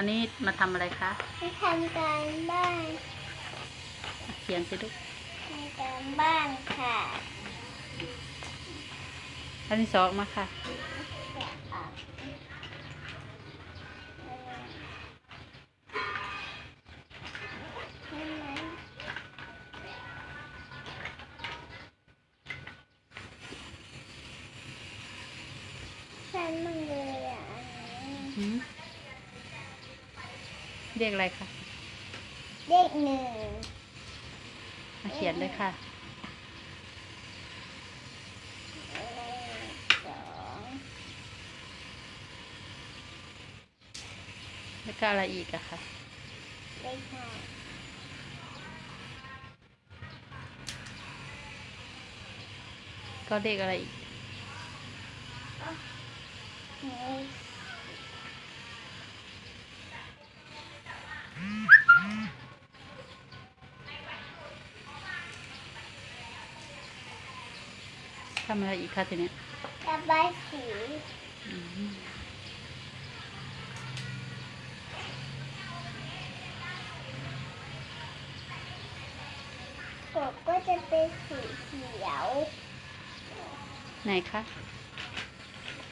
วันนี้มาทำอะไรคะมาทำการบ้านเขียนสิลูกทำการบ้านค่ะอันที่สองมาค่ะแกะออกใช่ไหมฉันมันเลยอะอันนี้หืม เรียกอะไรคะเด็กหนึ่งมาเขียนเลยค่ะเลขสองแล้วก็อะไรอีกอะคะเลขห้าก็เรียกอะไรอีก เลข ทำอะไรอีกคะทีเนี้ยระบายสีอืมกบก็จะเป็นสีเขียว ไหนคะ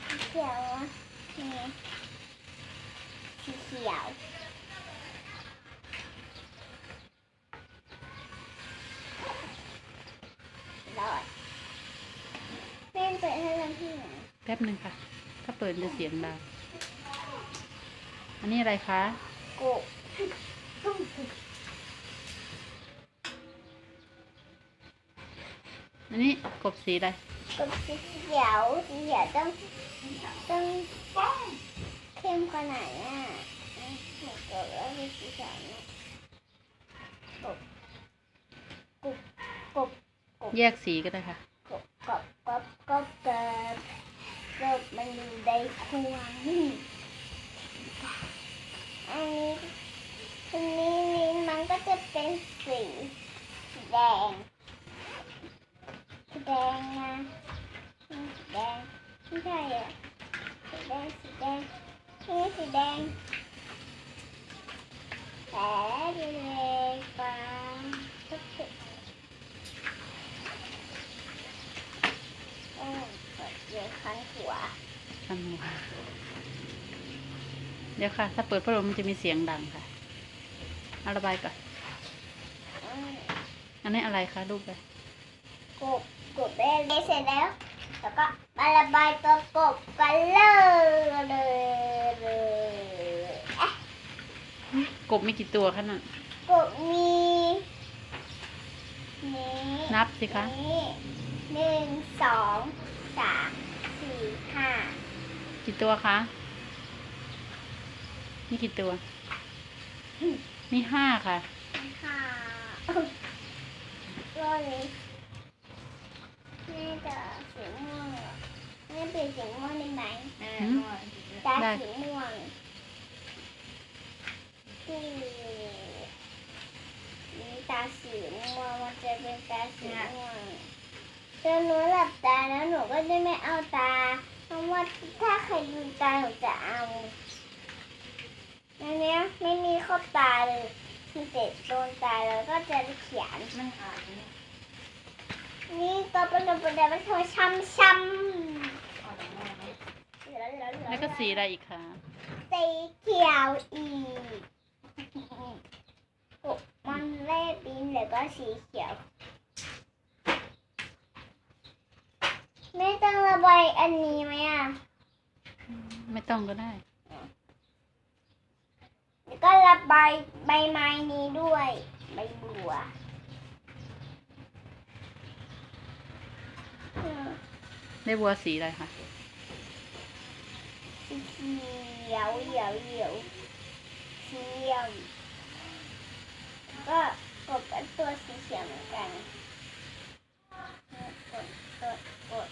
สีเขียวอะนี่สีเขียวรอดแม่เปิดให้เราที่ไหน แป๊บหนึ่งค่ะ ถ้าเปิดจะเสียงดัง อันนี้อะไรคะกบอันนี้กบสีอะไร กบสีเขียวสีเขียวต้องต้องเข้มขนาดน่ะอืมหนูกบแล้วเป็นสีเขียวเนี่ยกบกบกบแยกสีก็ได้ค่ะ กบกบกบกบกบกบมัน อยู่ในครัวนี่อันนี้อันนี้นี่มันก็จะเป็นสีแดงสีแดงนะสีแดงไม่ใช่อะสีแดงสีแดงนี่สีแดงแต่เล็กกว่าก็คือ โอ้เปิดเยอะคันหัว ทำหัวเดี๋ยวค่ะ ถ้าเปิดพัดลมมันจะมีเสียงดังค่ะเอาระบายก่อน อันนี้อะไรคะรูปอะไรกบกบได้เลยเสร็จแล้ว แล้วก็มาระบายตัวกบกันเลยเลยเลยเอ๊ะกบมีกี่ตัวคะนั่นกบมีนี้นับสิคะ นี้หนึ่งสองสามสี่ห้า กี่ตัวคะมีกี่ตัวมีห้าค่ะห้าตัวนี้แม่จะสีม่วงเหรอแม่เปลี่ยนสีม่วงได้ไหมหืมตาได้ สีม่วงที่นี่ตาสีม่วงมันจะเป็นตาสีม่วงถ้าหนูหลับตาแล้วหนูก็จะไม่เอาตาเพ ราะว่าถ้าใครลืมตาหนูจะเอาอันเนี้ยไม่มีข้อตาเลยที่เด็ดโดนตายแล้วก็จะเขียน มันหายนี่ก็เป็นประเด็นว่าเธอช้ำช้ำออกจากแม่ไหมแล้วก็สีอะไรอีกคะสีเขียวอีกโอ้มันเล่บินแล้วก็สีเขียว ไม่ต้องระบายอันนี้ไหมอะไม่ต้องก็ได้ แล้วก็ระบายใบไม้นี้ด้วย ใบบัวอืมได้บัวสีอะไรคะสีเขียวเหยียวเหยียวเขียวก็กดเป็นตัวสีเขียวเหมือนกันกดกดกด